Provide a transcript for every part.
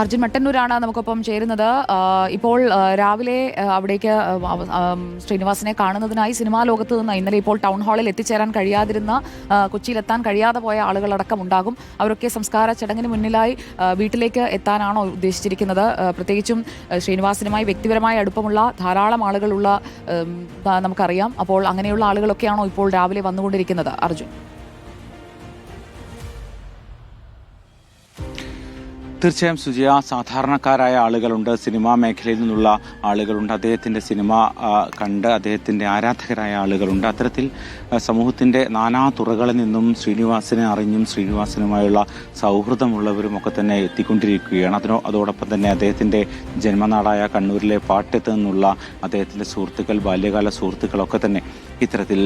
അർജുൻ മട്ടന്നൂരാണ് നമുക്കൊപ്പം ചേരുന്നത്. ഇപ്പോൾ രാവിലെ അവിടേക്ക് ശ്രീനിവാസിനെ കാണുന്നതിനായി സിനിമാ ലോകത്ത് നിന്ന് ഇന്നലെ ഇപ്പോൾ ടൗൺ ഹാളിൽ എത്തിച്ചേരാൻ കഴിയാതിരുന്ന കൊച്ചിയിലെത്താൻ കഴിയാതെ പോയ ആളുകളടക്കം ഉണ്ടാകും. അവരൊക്കെ സംസ്കാര ചടങ്ങിന് മുന്നിലായി വീട്ടിലേക്ക് എത്താനാണോ ഉദ്ദേശിച്ചിരിക്കുന്നത്. പ്രത്യേകിച്ചും ശ്രീനിവാസനുമായി വ്യക്തിപരമായ അടുപ്പമുള്ള ധാരാളം ആളുകളുള്ള നമുക്കറിയാം. അപ്പോൾ അങ്ങനെയുള്ള ആളുകളൊക്കെയാണോ ഇപ്പോൾ രാവിലെ വന്നുകൊണ്ടിരിക്കുന്നത് അർജുൻ? തീർച്ചയായും സുജയ സാധാരണക്കാരായ ആളുകളുണ്ട് സിനിമാ മേഖലയിൽ നിന്നുള്ള ആളുകളുണ്ട് അദ്ദേഹത്തിന്റെ സിനിമ കണ്ട് അദ്ദേഹത്തിന്റെ ആരാധകരായ ആളുകളുണ്ട്. അത്തരത്തിൽ സമൂഹത്തിന്റെ നാനാ തുറകളിൽ നിന്നും ശ്രീനിവാസിനെ അറിഞ്ഞും ശ്രീനിവാസനുമായുള്ള സൗഹൃദമുള്ളവരും ഒക്കെ തന്നെ എത്തിക്കൊണ്ടിരിക്കുകയാണ്. അതിനോ അതോടൊപ്പം തന്നെ അദ്ദേഹത്തിന്റെ ജന്മനാടായ കണ്ണൂരിലെ പാട്ടത്ത് നിന്നുള്ള അദ്ദേഹത്തിന്റെ സുഹൃത്തുക്കൾ ബാല്യകാല സുഹൃത്തുക്കളൊക്കെ തന്നെ ഇത്തരത്തിൽ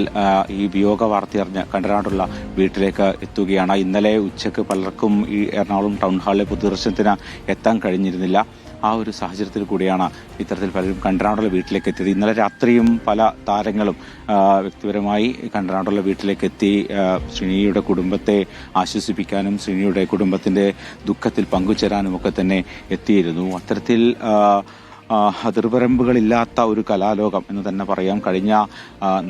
ഈ വിയോഗ വാർത്തയറിഞ്ഞ് കണ്ടനാടുള്ള വീട്ടിലേക്ക് എത്തുകയാണ്. ഇന്നലെ ഉച്ചയ്ക്ക് പലർക്കും ഈ എറണാകുളം ടൗൺ ഹാളിലെ പൊതുദർശനത്തിന് എത്താൻ കഴിഞ്ഞിരുന്നില്ല. ആ ഒരു സാഹചര്യത്തിൽ കൂടിയാണ് ഇത്തരത്തിൽ പലരും കണ്ടനാടുള്ള വീട്ടിലേക്ക് എത്തിയത്. ഇന്നലെ രാത്രിയും പല താരങ്ങളും വ്യക്തിപരമായി കണ്ടനാടുള്ള വീട്ടിലേക്ക് എത്തി. ശ്രീനിയുടെ കുടുംബത്തെ ആശ്വസിപ്പിക്കാനും ശ്രീനിയുടെ കുടുംബത്തിന്റെ ദുഃഖത്തിൽ പങ്കുചേരാനും ഒക്കെ തന്നെ എത്തിയിരുന്നു. അത്തരത്തിൽ അതിർവരമ്പുകളില്ലാത്ത ഒരു കലാലോകം എന്ന് തന്നെ പറയാം. കഴിഞ്ഞ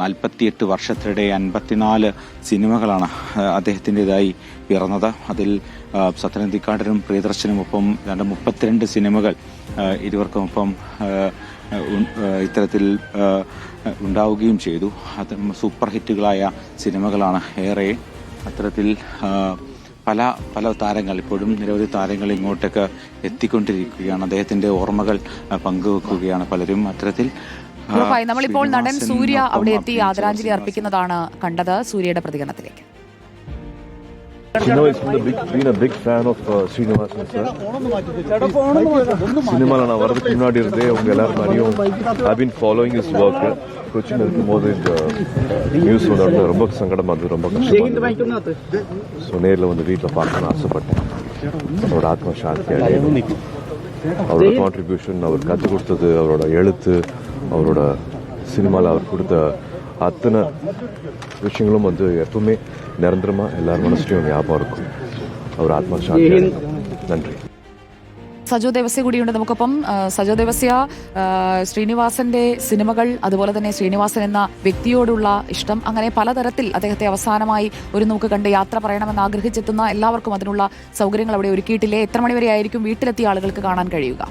നാൽപ്പത്തിയെട്ട് വർഷത്തിനിടെ അൻപത്തിനാല് സിനിമകളാണ് അദ്ദേഹത്തിന്റെതായി പിറന്നത്. അതിൽ സത്യനന്ദിക്കാടനും പ്രിയദർശനുമൊപ്പം രണ്ട് മുപ്പത്തിരണ്ട് സിനിമകൾ ഇരുവർക്കുമൊപ്പം ഇത്തരത്തിൽ ഉണ്ടാവുകയും ചെയ്തു. അത് സൂപ്പർ ഹിറ്റുകളായ സിനിമകളാണ് ഏറെ. അത്തരത്തിൽ പല പല താരങ്ങൾ ഇപ്പോഴും നിരവധി താരങ്ങൾ ഇങ്ങോട്ടേക്ക് എത്തിക്കൊണ്ടിരിക്കുകയാണ്. അദ്ദേഹത്തിന്റെ ഓർമ്മകൾ പങ്കുവെക്കുകയാണ് പലരും. അത്തരത്തിൽ നമ്മളിപ്പോൾ നടൻ സൂര്യ അവിടെ എത്തി ആദരാഞ്ജലി അർപ്പിക്കുന്നതാണ് കണ്ടത് സൂര്യയുടെ പ്രതികരണത്തിലേക്ക്. You know, പിന്നാടി கொச்சின் இருக்கும்போது இந்த நியூஸ் வந்தோடனே ரொம்ப சங்கடமா இருந்தது ரொம்ப கஷ்டமா இருந்தது. ஸோ நேரில் வந்து வீட்டில் பார்க்கணும்னு ஆசைப்பட்டேன். அவரோட ஆத்ம சாந்தி அடையணும். அவரோட கான்ட்ரிபியூஷன் அவர் கற்றுக் கொடுத்தது அவரோட எழுத்து அவரோட சினிமாவில் அவர் கொடுத்த அத்தனை விஷயங்களும் வந்து எப்பவுமே நிரந்தரமா எல்லார் மனசுலையும் ஞாபகம் இருக்கும். அவர் ஆத்மா சாந்தி. நன்றி. സജോ ദേവസ്യ കൂടിയുണ്ട്. നമുക്കൊപ്പം സജോ ദേവസ്യ ശ്രീനിവാസന്റെ സിനിമകൾ അതുപോലെ തന്നെ ശ്രീനിവാസൻ എന്ന വ്യക്തിയോടുള്ള ഇഷ്ടം. അങ്ങനെ പലതരത്തിൽ അദ്ദേഹത്തെ അവസാനമായി ഒരു നോക്ക് കണ്ട് യാത്ര പറയണമെന്ന് ആഗ്രഹിച്ചെത്തുന്ന എല്ലാവർക്കും അതിനുള്ള സൗകര്യങ്ങൾ അവിടെ ഒരുക്കിയിട്ടില്ലേ? എത്ര മണിവരെ ആയിരിക്കും വീട്ടിലെത്തിയ ആളുകൾക്ക് കാണാൻ കഴിയുക?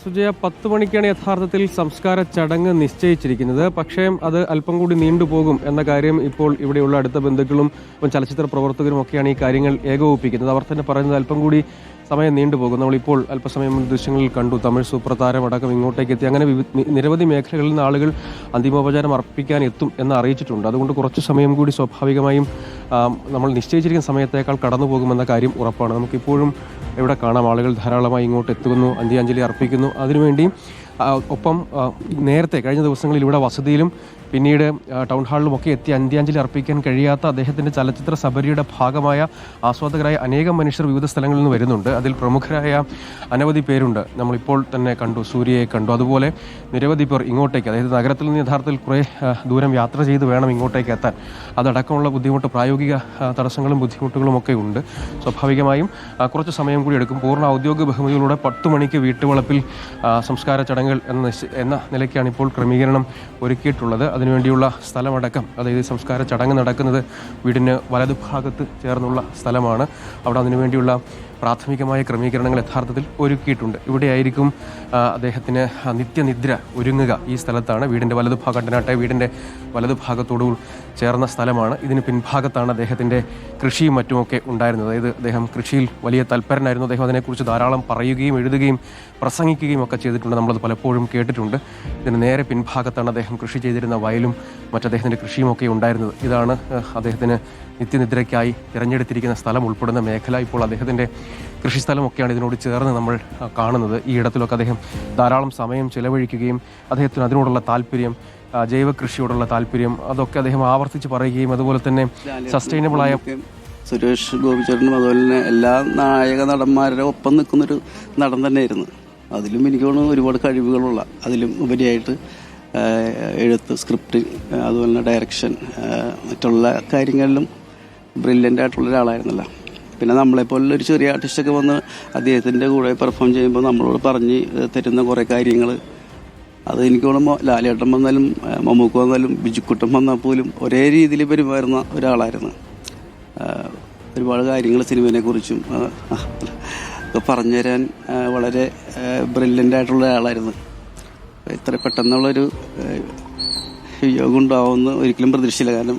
സുജയ പത്ത് മണിക്കാണ് യഥാർത്ഥത്തിൽ സംസ്കാര ചടങ്ങ് നിശ്ചയിച്ചിരിക്കുന്നത്. പക്ഷേ അത് അല്പം കൂടി നീണ്ടുപോകും എന്ന കാര്യം ഇപ്പോൾ ഇവിടെയുള്ള അടുത്ത ബന്ധുക്കളും ചലച്ചിത്ര പ്രവർത്തകരും ഒക്കെയാണ് ഈ കാര്യങ്ങൾ ഏകോപിപ്പിക്കുന്നത്. അവർ തന്നെ പറയുന്നത് അല്പം കൂടി സമയം നീണ്ടുപോകും നമ്മളിപ്പോൾ അല്പസമയം ദൃശ്യങ്ങളിൽ കണ്ടു. തമിഴ് സൂപ്പർ താരം അടക്കം ഇങ്ങോട്ടേക്ക് എത്തി. അങ്ങനെ നിരവധി മേഖലകളിൽ നിന്ന് ആളുകൾ അന്തിമോപചാരം അർപ്പിക്കാൻ എത്തും എന്ന് അറിയിച്ചിട്ടുണ്ട്. അതുകൊണ്ട് കുറച്ച് സമയം കൂടി സ്വാഭാവികമായും നമ്മൾ നിശ്ചയിച്ചിരിക്കുന്ന സമയത്തേക്കാൾ കടന്നു പോകുമെന്ന കാര്യം ഉറപ്പാണ്. നമുക്കിപ്പോഴും ഇവിടെ കാണാം. ആളുകൾ ധാരാളമായി ഇങ്ങോട്ട് എത്തുന്നു അന്ത്യാഞ്ജലി അർപ്പിക്കുന്നു. അതിനുവേണ്ടി ഒപ്പം നേരത്തെ കഴിഞ്ഞ ദിവസങ്ങളിൽ ഇവിടെ വസതിയിലും പിന്നീട് ടൗൺ ഹാളിലുമൊക്കെ എത്തി അന്ത്യാഞ്ജലി അർപ്പിക്കാൻ കഴിയാത്ത അദ്ദേഹത്തിന്റെ ചലച്ചിത്ര സബരിയുടെ ഭാഗമായ ആസ്വാദകരായ അനേകം മനുഷ്യർ വിവിധ സ്ഥലങ്ങളിൽ നിന്ന് വരുന്നുണ്ട്. അതിൽ പ്രമുഖരായ അനവധി പേരുണ്ട്. നമ്മളിപ്പോൾ തന്നെ കണ്ടു സൂര്യയെ കണ്ടു. അതുപോലെ നിരവധി പേർ ഇങ്ങോട്ടേക്ക് അതായത് നഗരത്തിൽ നിന്ന് യഥാർത്ഥത്തിൽ കുറേ ദൂരം യാത്ര ചെയ്ത് വേണം ഇങ്ങോട്ടേക്ക് എത്താൻ. അതടക്കമുള്ള ബുദ്ധിമുട്ട് പ്രായോഗിക തടസ്സങ്ങളും ബുദ്ധിമുട്ടുകളും ഒക്കെ ഉണ്ട്. സ്വാഭാവികമായും കുറച്ച് സമയം കൂടി എടുക്കും. പൂർണ ഔദ്യോഗിക ബഹുമതികളുടെ പത്ത് മണിക്ക് വീട്ടുവളപ്പിൽ സംസ്കാര ചടങ്ങുകൾ എന്ന എന്ന നിലയ്ക്കാണ് ഇപ്പോൾ ക്രമീകരണം ഒരുക്കിയിട്ടുള്ളത്. അതിനുവേണ്ടിയുള്ള സ്ഥലമടക്കം അതായത് സംസ്കാര ചടങ്ങ് നടക്കുന്നത് വീടിന് വലതുഭാഗത്ത് ചേർന്നുള്ള സ്ഥലമാണ്. അവിടെ അതിനുവേണ്ടിയുള്ള പ്രാഥമികമായ ക്രമീകരണങ്ങൾ യഥാർത്ഥത്തിൽ ഒരുക്കിയിട്ടുണ്ട്. ഇവിടെയായിരിക്കും അദ്ദേഹത്തിന് നിത്യനിദ്ര ഒരുങ്ങുക ഈ സ്ഥലത്താണ്. വീടിന്റെ വലതുഭാഗം അണ്ടനാട്ടെ വീടിന്റെ വലതുഭാഗത്തോടു ചേർന്ന സ്ഥലമാണ്. ഇതിന് പിൻഭാഗത്താണ് അദ്ദേഹത്തിന്റെ കൃഷിയും മറ്റുമൊക്കെ ഉണ്ടായിരുന്നത്. അതായത് അദ്ദേഹം കൃഷിയിൽ വലിയ തൽപരനായിരുന്നു. അദ്ദേഹം അതിനെക്കുറിച്ച് ധാരാളം പറയുകയും എഴുതുകയും പ്രസംഗിക്കുകയും ഒക്കെ ചെയ്തിട്ടുണ്ട്. നമ്മളത് പലപ്പോഴും കേട്ടിട്ടുണ്ട്. ഇതിന് നേരെ പിൻഭാഗത്താണ് അദ്ദേഹം കൃഷി ചെയ്തിരുന്ന വയലും മറ്റദ്ദേഹത്തിന്റെ കൃഷിയും ഒക്കെ ഉണ്ടായിരുന്നത്. ഇതാണ് അദ്ദേഹത്തിന് നിത്യനിദ്രയ്ക്കായി തിരഞ്ഞെടുത്തിരിക്കുന്ന സ്ഥലം. ഉൾപ്പെടുന്ന മേഖല ഇപ്പോൾ അദ്ദേഹത്തിന്റെ കൃഷിസ്ഥലമൊക്കെയാണ് ഇതിനോട് ചേർന്ന് നമ്മൾ കാണുന്നത്. ഈ ഇടത്തിലൊക്കെ അദ്ദേഹം ധാരാളം സമയം ചെലവഴിക്കുകയും അദ്ദേഹത്തിന് അതിനോടുള്ള താല്പര്യം ജൈവ കൃഷിയോടുള്ള താല്പര്യം അതൊക്കെ അദ്ദേഹം ആവർത്തിച്ച് പറയുകയും അതുപോലെ തന്നെ സസ്റ്റൈനബിളായ സുരേഷ് ഗോപിചരനും അതുപോലെ തന്നെ എല്ലാ നായക നടന്മാരുടെ ഒപ്പം നിൽക്കുന്നൊരു നടൻ തന്നെയായിരുന്നു. അതിലും എനിക്ക് തോന്നുന്നു ഒരുപാട് കഴിവുകളുള്ള അതിലും ഉപരിയായിട്ട് എഴുത്ത് സ്ക്രിപ്റ്റ് അതുപോലെ തന്നെ ഡയറക്ഷൻ മറ്റുള്ള കാര്യങ്ങളിലും ബ്രില്യന്റ് ആയിട്ടുള്ള ഒരാളായിരുന്നല്ലോ. പിന്നെ നമ്മളെപ്പോലെ ഒരു ചെറിയ ആർട്ടിസ്റ്റൊക്കെ വന്ന് അദ്ദേഹത്തിന്റെ കൂടെ പെർഫോം ചെയ്യുമ്പോൾ നമ്മളോട് പറഞ്ഞ് തരുന്ന കുറേ കാര്യങ്ങൾ അത് എനിക്ക് തോന്നുമ്പോൾ ലാലേട്ടൻ വന്നാലും മമ്മൂക്ക് വന്നാലും ബിജുക്കുട്ടൻ വന്നാൽ പോലും ഒരേ രീതിയിൽ പെരുമാറുന്ന ഒരാളായിരുന്നു. ഒരുപാട് കാര്യങ്ങൾ സിനിമയെക്കുറിച്ചും പറഞ്ഞു തരാൻ വളരെ ബ്രില്യന്റ് ആയിട്ടുള്ള ഒരാളായിരുന്നു. ഇത്ര പെട്ടെന്നുള്ളൊരു യോഗം ഉണ്ടാവുമെന്ന് ഒരിക്കലും പ്രതീക്ഷയില്ല കാരണം